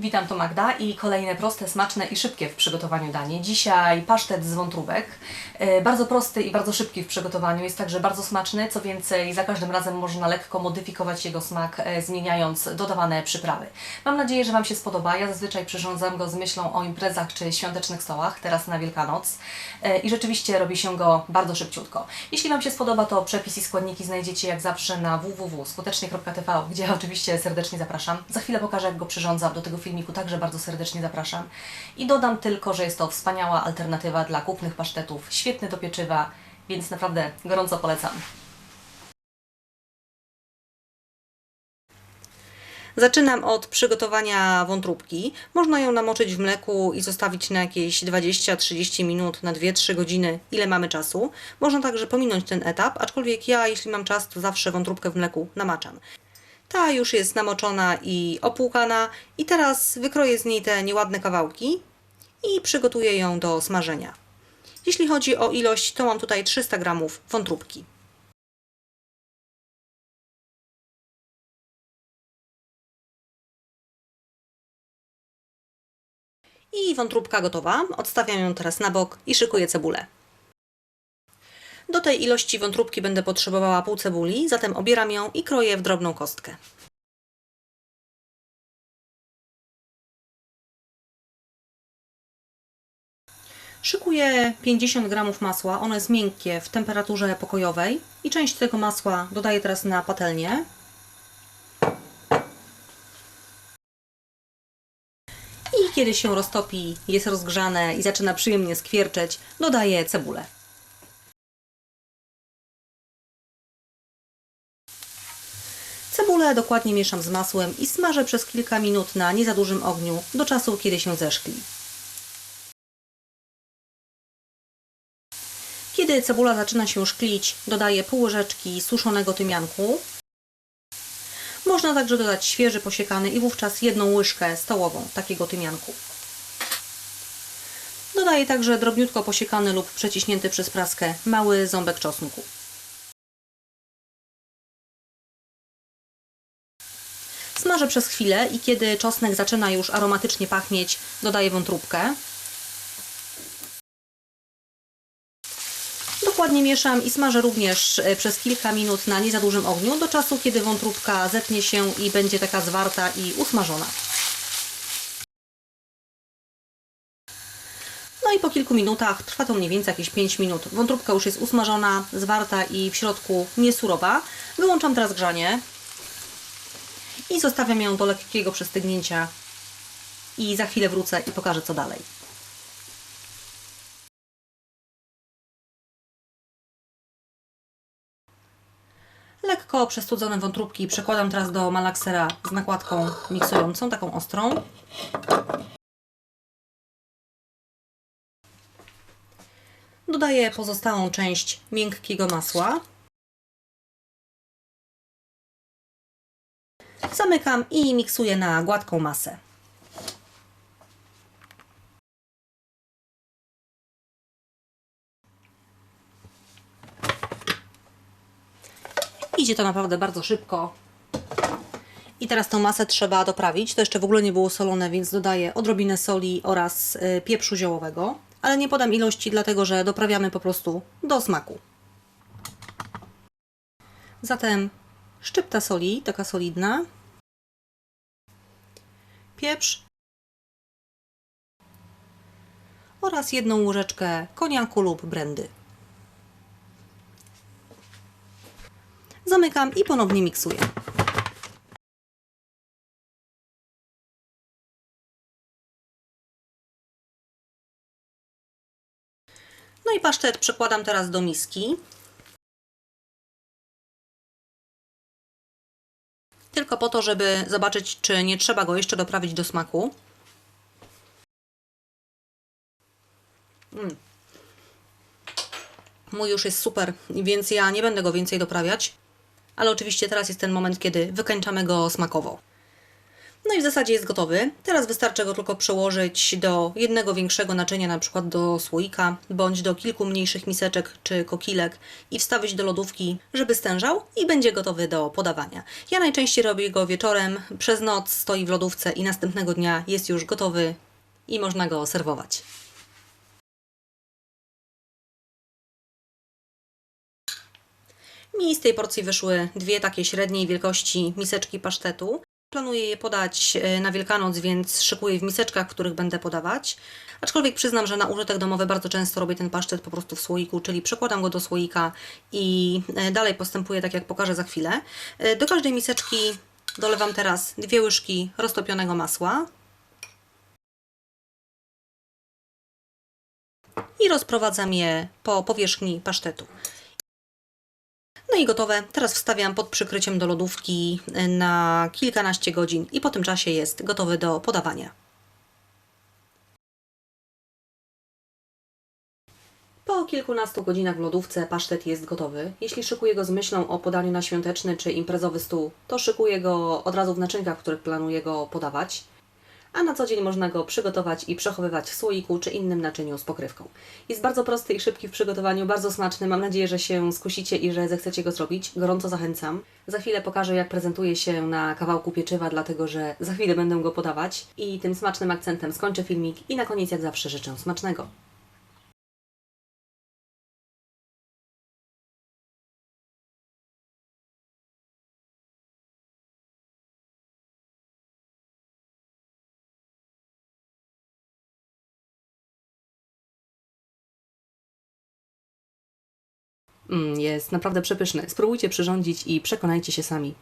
Witam, to Magda i kolejne proste, smaczne i szybkie w przygotowaniu danie. Dzisiaj pasztet z wątróbek. E, Bardzo prosty i bardzo szybki w przygotowaniu. Jest także bardzo smaczny. Co więcej, za każdym razem można lekko modyfikować jego smak, e, zmieniając dodawane przyprawy. Mam nadzieję, że Wam się spodoba. Ja zazwyczaj przyrządzam go z myślą o imprezach czy świątecznych stołach, teraz na Wielkanoc. E, I rzeczywiście robi się go bardzo szybciutko. Jeśli Wam się spodoba, to przepis i składniki znajdziecie jak zawsze na www.skutecznie.tv, gdzie oczywiście serdecznie zapraszam. Za chwilę pokażę, jak go przyrządzam. Do tego filmiku także bardzo serdecznie zapraszam. I dodam tylko, że jest to wspaniała alternatywa dla kupnych pasztetów, świetny do pieczywa, więc naprawdę gorąco polecam. Zaczynam od przygotowania wątróbki. Można ją namoczyć w mleku i zostawić na jakieś 20-30 minut, na 2-3 godziny, ile mamy czasu. Można także pominąć ten etap, aczkolwiek ja, jeśli mam czas, to zawsze wątróbkę w mleku namaczam. Ta już jest namoczona i opłukana i teraz wykroję z niej te nieładne kawałki i przygotuję ją do smażenia. Jeśli chodzi o ilość, to mam tutaj 300 g wątróbki. I wątróbka gotowa. Odstawiam ją teraz na bok i szykuję cebulę. Do tej ilości wątróbki będę potrzebowała pół cebuli, zatem obieram ją i kroję w drobną kostkę. Szykuję 50 g masła, ono jest miękkie w temperaturze pokojowej i część tego masła dodaję teraz na patelnię. I kiedy się roztopi, jest rozgrzane i zaczyna przyjemnie skwierczeć, dodaję cebulę. Cebulę dokładnie mieszam z masłem i smażę przez kilka minut na nie za dużym ogniu, do czasu kiedy się zeszkli. Kiedy cebula zaczyna się szklić, dodaję pół łyżeczki suszonego tymianku. Można także dodać świeży posiekany i wówczas jedną łyżkę stołową takiego tymianku. Dodaję także drobniutko posiekany lub przeciśnięty przez praskę mały ząbek czosnku. Smażę przez chwilę i kiedy czosnek zaczyna już aromatycznie pachnieć, dodaję wątróbkę. Dokładnie mieszam i smażę również e, przez kilka minut na nie za dużym ogniu, do czasu kiedy wątróbka zetnie się i będzie taka zwarta i usmażona. No i po kilku minutach, trwa to mniej więcej jakieś 5 minut, wątróbka już jest usmażona, zwarta i w środku niesurowa. Wyłączam teraz grzanie i zostawiam ją do lekkiego przestygnięcia i za chwilę wrócę i pokażę co dalej. Lekko przestudzone wątróbki przekładam teraz do malaksera z nakładką miksującą, taką ostrą. Dodaję pozostałą część miękkiego masła. Zamykam i miksuję na gładką masę. Idzie to naprawdę bardzo szybko. I teraz tą masę trzeba doprawić. To jeszcze w ogóle nie było solone, więc dodaję odrobinę soli oraz y, pieprzu ziołowego. Ale nie podam ilości, dlatego że doprawiamy po prostu do smaku. Zatem szczypta soli, taka solidna. Pieprz. Oraz jedną łyżeczkę koniaku lub brandy. Zamykam i ponownie miksuję. No i pasztet przekładam teraz do miski. Tylko po to, żeby zobaczyć, czy nie trzeba go jeszcze doprawić do smaku. Mm. Mój już jest super, więc ja nie będę go więcej doprawiać. Ale oczywiście teraz jest ten moment, kiedy wykańczamy go smakowo. No i w zasadzie jest gotowy. Teraz wystarczy go tylko przełożyć do jednego większego naczynia, na przykład do słoika, bądź do kilku mniejszych miseczek czy kokilek i wstawić do lodówki, żeby stężał i będzie gotowy do podawania. Ja najczęściej robię go wieczorem, przez noc stoi w lodówce i następnego dnia jest już gotowy i można go serwować. Mi z tej porcji wyszły dwie takie średniej wielkości miseczki pasztetu. Planuję je podać e, na Wielkanoc, więc szykuję w miseczkach, których będę podawać. Aczkolwiek przyznam, że na użytek domowy bardzo często robię ten pasztet po prostu w słoiku, czyli przekładam go do słoika i e, dalej postępuję tak, jak pokażę za chwilę. E, Do każdej miseczki dolewam teraz dwie łyżki roztopionego masła. I rozprowadzam je po powierzchni pasztetu. I gotowe. Teraz wstawiam pod przykryciem do lodówki na kilkanaście godzin i po tym czasie jest gotowy do podawania. Po kilkunastu godzinach w lodówce pasztet jest gotowy. Jeśli szykuję go z myślą o podaniu na świąteczny czy imprezowy stół, to szykuję go od razu w naczynkach, w których planuję go podawać. A na co dzień można go przygotować i przechowywać w słoiku czy innym naczyniu z pokrywką. Jest bardzo prosty i szybki w przygotowaniu, bardzo smaczny. Mam nadzieję, że się skusicie i że zechcecie go zrobić. Gorąco zachęcam. Za chwilę pokażę, jak prezentuje się na kawałku pieczywa, dlatego że za chwilę będę go podawać. I tym smacznym akcentem skończę filmik i na koniec, jak zawsze, życzę smacznego. Mm, jest naprawdę przepyszny. Spróbujcie przyrządzić i przekonajcie się sami.